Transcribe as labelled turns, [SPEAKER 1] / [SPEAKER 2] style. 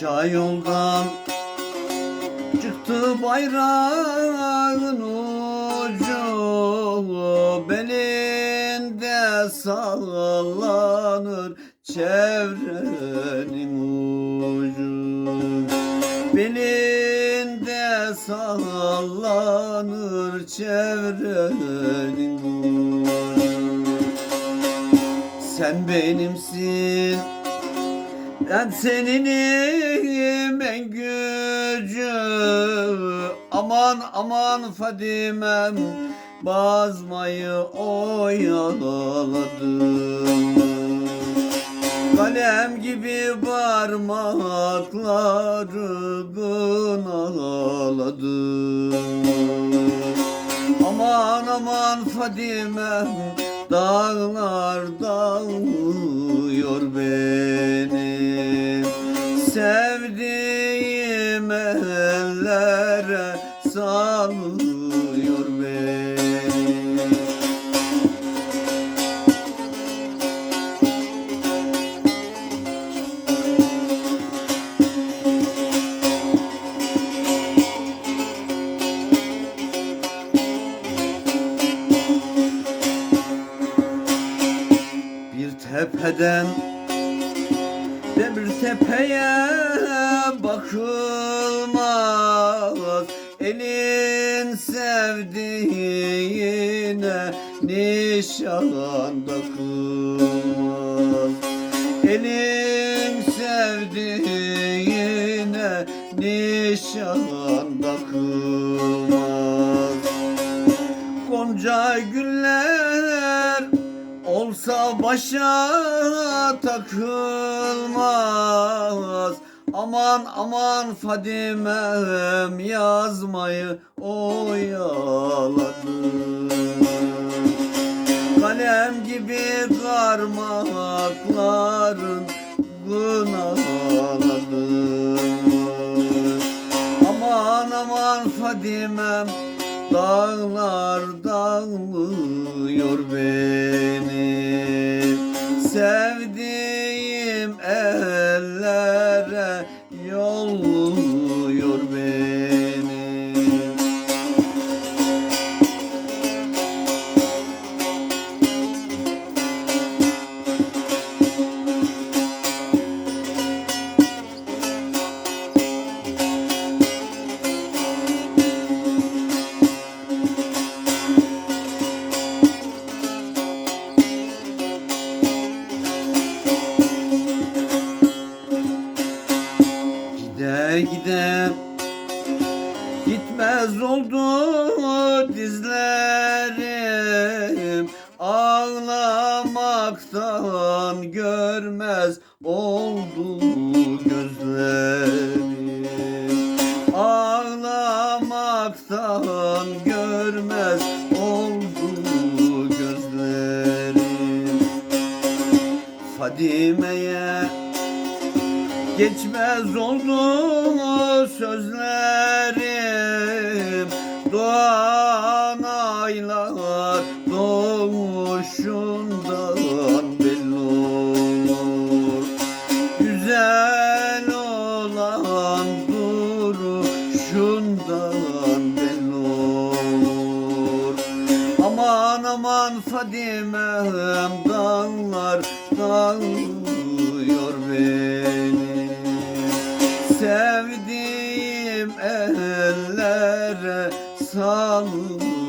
[SPEAKER 1] Kara yoldan çıktı bayrağın ucu Belinde sallanır çevrenin ucu. Belinde sallanır çevrenin ucu. Sen benimsin ben seninim en gücü Aman aman Fadimem Bazmayı oyaladım. Kalem gibi parmakları gınaladım. Aman aman Fadimem Dağlar dağılıyor benim Sevdiğim ellere salıyor beni. Bir tepeden tepeye bakılmaz. Elin sevdiğine nişan takılmaz Elin sevdiğine nişan takılmaz Gonca güller olsa başa takılmaz Aman aman Fadimem yazmayı oyaladım Kalem gibi karmakların gınaladım Aman aman Fadimem Dağlar dağılıyor beni. Sevdiğim ellere yolluyor dizlerim Ağlamaktan görmez oldu gözlerim. Ağlamaktan görmez oldu gözlerim. Fadime'ye Geçmez oldu sözlerim Aman Fadimem dağlar dağılıyor beni. Sevdiğim ellere salıyor